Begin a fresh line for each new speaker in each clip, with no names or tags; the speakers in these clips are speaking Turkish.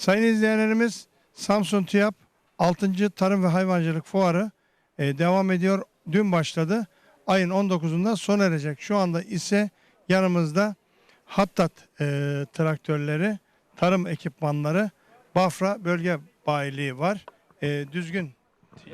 Sayın izleyenlerimiz Samsun TÜYAP 6. Tarım ve Hayvancılık Fuarı e, devam ediyor. Dün başladı. Ayın 19'unda sona erecek. Şu anda ise yanımızda Hattat e, traktörleri, tarım ekipmanları, Bafra Bölge Bayiliği var. E, düzgün.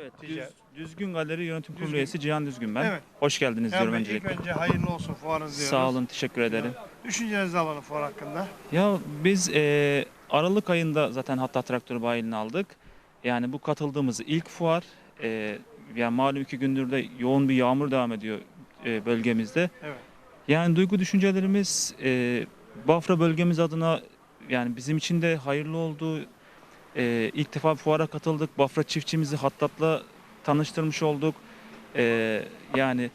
Evet. Düz, Düzgün Galeri Yönetim Kurulu
Düzgün.
üyesi Cihan Düzgün ben.
Evet.
Hoş geldiniz diyorum
ilk
öncelikle.
önce hayırlı olsun fuarınız diyoruz.
Sağ olun, teşekkür ederim.
Düşüncenizi alalım fuar hakkında.
Ya biz e, Aralık ayında zaten hatta traktör bayilini aldık. Yani bu katıldığımız ilk fuar. E, yani malum iki gündür de yoğun bir yağmur devam ediyor e, bölgemizde.
Evet.
Yani duygu düşüncelerimiz e, Bafra bölgemiz adına yani bizim için de hayırlı oldu. E, ilk defa fuara katıldık. Bafra çiftçimizi Hattat'la tanıştırmış olduk. E, yani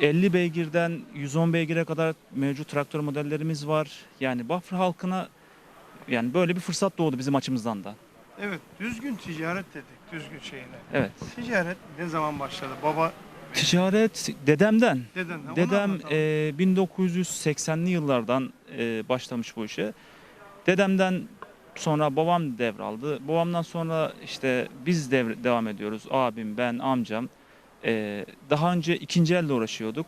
50 beygirden 110 beygire kadar mevcut traktör modellerimiz var. Yani Bafra halkına yani böyle bir fırsat doğdu bizim açımızdan da.
Evet, düzgün ticaret dedik, düzgün şeyine.
Evet.
Ticaret ne zaman başladı? Baba,
Ticaret dedemden.
deden. onu
Dedem
anlatalım.
e, 1980'li yıllardan e, başlamış bu işe. Dedemden sonra babam devraldı. Babamdan sonra işte biz devre, devam ediyoruz. Abim, ben, amcam. E, daha önce ikinci elde uğraşıyorduk.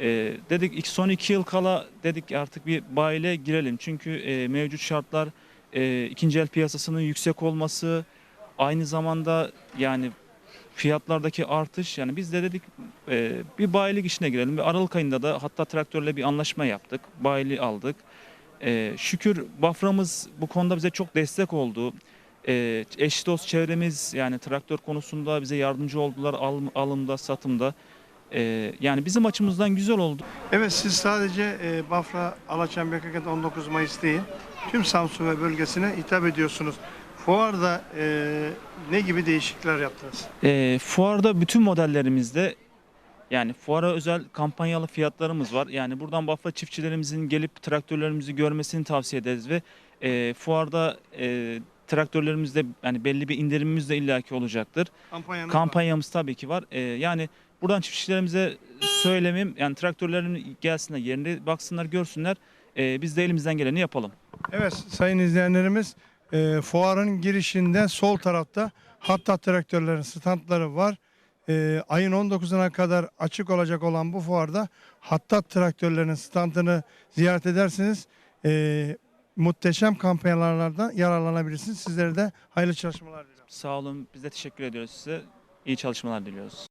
E, dedik iki- son iki yıl kala dedik artık bir bayile girelim. Çünkü e, mevcut şartlar e, ikinci el piyasasının yüksek olması aynı zamanda yani fiyatlardaki artış yani biz de dedik e, bir bayilik işine girelim. Bir Aralık ayında da hatta traktörle bir anlaşma yaptık. Bayili aldık. E, şükür Bafra'mız bu konuda bize çok destek oldu. E, eş dost çevremiz yani traktör konusunda bize yardımcı oldular alım, alımda, satımda. E, yani bizim açımızdan güzel oldu.
Evet, siz sadece e, Bafra, Alaçam, Bekakent 19 Mayıs değil, tüm Samsun ve bölgesine hitap ediyorsunuz. Fuarda e, ne gibi değişiklikler yaptınız?
E, fuarda bütün modellerimizde yani fuara özel kampanyalı fiyatlarımız var. Yani buradan Bafra çiftçilerimizin gelip traktörlerimizi görmesini tavsiye ederiz ve e, fuarda e, traktörlerimizde yani belli bir indirimimiz de illaki olacaktır.
Kampanyanız.
Kampanyamız tabii ki var. E, yani buradan çiftçilerimize söylemem yani traktörlerin gelsinler yerine baksınlar görsünler. E, biz de elimizden geleni yapalım.
Evet, sayın izleyenlerimiz, e, fuarın girişinde sol tarafta Hattat traktörlerin standları var. E, ayın 19'una kadar açık olacak olan bu fuarda Hattat traktörlerin standını ziyaret edersiniz. E, muhteşem kampanyalardan yararlanabilirsiniz. Sizlere de hayırlı çalışmalar diliyorum.
Sağ olun. Biz de teşekkür ediyoruz size. İyi çalışmalar diliyoruz.